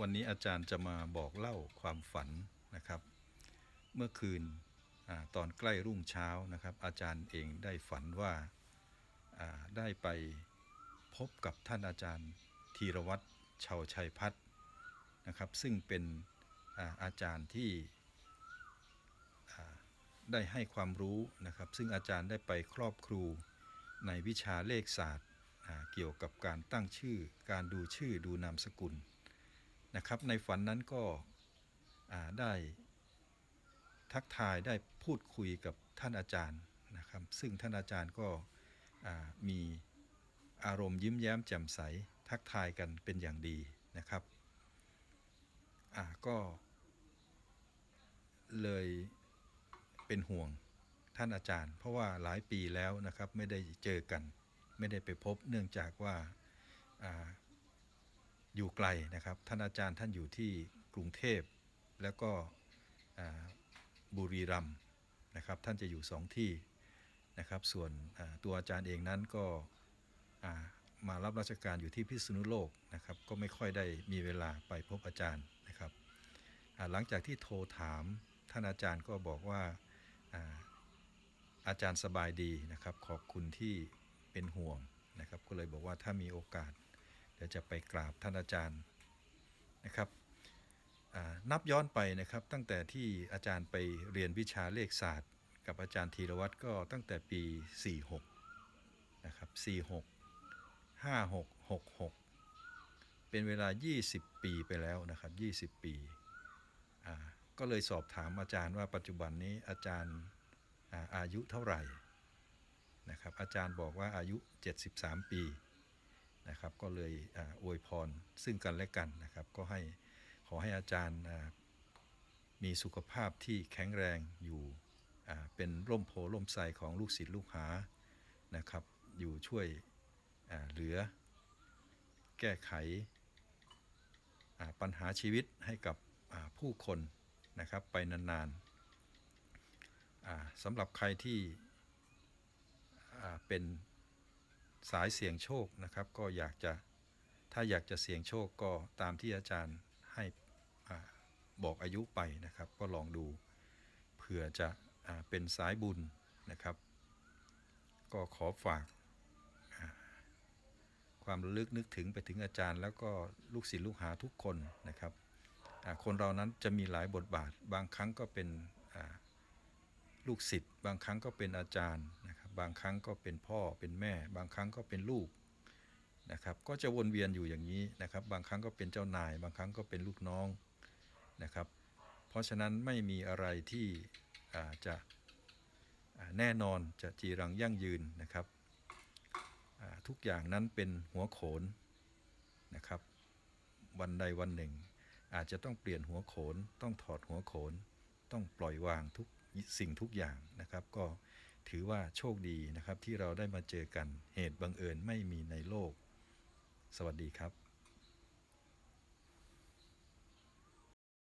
วันนี้อาจารย์จะมาบอกเล่าความฝันนะครับ เมื่อคืนอตอนใกล้รุ่งเช้านะครับ อาจารย์เองได้ฝันว่าได้ไปพบกับท่านอาจารย์ธีรวัตรชาวชัยพัฒน์นะครับ ซึ่งเป็นอาจารย์ที่ได้ให้ความรู้นะครับ ซึ่งอาจารย์ได้ไปครอบครูในวิชาเลขศาสตร์เกี่ยวกับการตั้งชื่อ การดูชื่อดูนามสกุล นะครับ ในฝันนั้นก็ได้ทักทายได้พูดคุยกับท่านอาจารย์นะครับ ซึ่งท่านอาจารย์ก็มีอารมณ์ยิ้มแย้มแจ่มใสทักทายกันเป็นอย่างดีนะครับก็เลยเป็นห่วงท่านอาจารย์ เพราะว่าหลายปีแล้วนะครับไม่ได้เจอกัน ไม่ได้ไปพบเนื่องจากว่า อยู่ไกลนะครับ ท่านอาจารย์ท่านอยู่ที่กรุงเทพแล้วก็บุรีรัมย์นะครับ ท่านจะอยู่สองที่นะครับ ส่วนตัวอาจารย์เองนั้นก็มารับราชการอยู่ที่พิษณุโลกนะครับ ก็ไม่ค่อยได้มีเวลาไปพบอาจารย์นะครับ หลังจากที่โทรถามท่านอาจารย์ก็บอกว่าอ่าอาจารย์สบายดีนะครับ ขอบคุณที่เป็นห่วงนะครับ ก็เลยบอกว่าถ้ามีโอกาส เดี๋ยวจะไปกราบท่านอาจารย์นะครับนับย้อนไปนะครับตั้งแต่ที่อาจารย์ไปเรียนวิชาเลขศาสตร์ กับอาจารย์ธีรวัตรก็ตั้งแต่ปี 46นะครับ46 56 66 เป็นเวลา 20 ปีไปแล้วนะครับ 20 ปีก็เลยสอบถามอาจารย์ว่าปัจจุบันนี้อาจารย์อาอายุเท่าไหร่นะครับอาจารย์บอกว่าอายุ 73 ปี นะครับ ก็เลยอวยพรซึ่งกันและกันนะครับ ก็ให้ขอให้อาจารย์มีสุขภาพที่แข็งแรงอยู่เป็นร่มโพล่มไทรของลูกศิษย์ลูกหานะครับ อยู่ช่วยเหลือ แก้ไขปัญหาชีวิตให้กับผู้คนนะครับไปนานๆสำหรับใครที่เป็น สายเสี่ยงโชคนะครับ ก็อยากจะถ้าอยากจะเสี่ยงโชคก็ตามที่อาจารย์ให้บอกอายุไปนะครับ ก็ลองดูเผื่อจะอเป็นสายบุญนะครับ ก็ขอฝากความระลึกนึกถึงไปถึงอาจารย์ แล้วก็ลูกศิษย์ลูกหาทุกคนนะครับ คนเรานั้นจะมีหลายบทบาท บางครั้งก็เป็นลูกศิษย์ บางครั้งก็เป็นอาจารย์ บางครั้งก็เป็นพ่อเป็นแม่ บางครั้งก็เป็นลูกนะครับก็จะวนเวียนอยู่อย่างนี้นะครับ บางครั้งก็เป็นเจ้านาย บางครั้งก็เป็นลูกน้องนะครับ เพราะฉะนั้นไม่มีอะไรที่จะแน่นอนจะจีรังยั่งยืนนะครับทุกอย่างนั้นเป็นหัวโขนนะครับ วันใดวันหนึ่ง อาจจะต้องเปลี่ยนหัวโขน ต้องถอดหัวโขน ต้องปล่อยวางทุกสิ่งทุกอย่างนะครับ ก็ ถือว่าโชคดีนะครับที่เราได้มาเจอกันเหตุบังเอิญไม่มีในโลก สวัสดีครับ